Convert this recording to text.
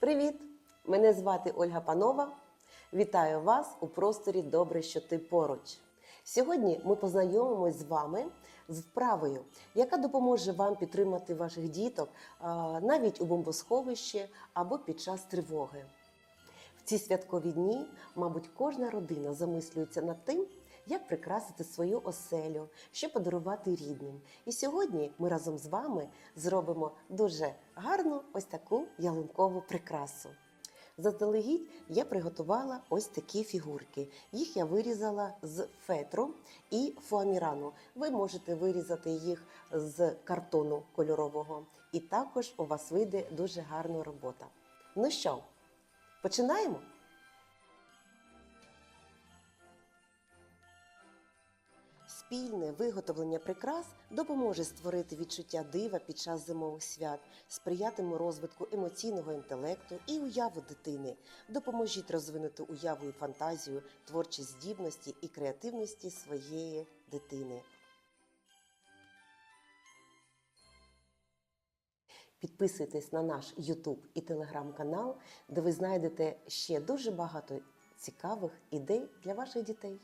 Привіт! Мене звати Ольга Панова. Вітаю вас у просторі Добре, що ти поруч. Сьогодні ми познайомимось з вами з вправою, яка допоможе вам підтримати ваших діток навіть у бомбосховищі або під час тривоги. В ці святкові дні, мабуть, кожна родина замислюється над тим, як прикрасити свою оселю, що подарувати рідним. І сьогодні ми разом з вами зробимо дуже гарну ось таку ялинкову прикрасу. Заздалегідь я приготувала ось такі фігурки. Їх я вирізала з фетру і фуамірану. Ви можете вирізати їх з картону кольорового, і також у вас вийде дуже гарна робота. Ну що, починаємо? Спільне виготовлення прикрас допоможе створити відчуття дива під час зимових свят, сприятиме розвитку емоційного інтелекту і уяви дитини. Допоможіть розвинути уяву і фантазію, творчі здібності і креативності своєї дитини. Підписуйтесь на наш YouTube і Telegram канал, де ви знайдете ще дуже багато цікавих ідей для ваших дітей.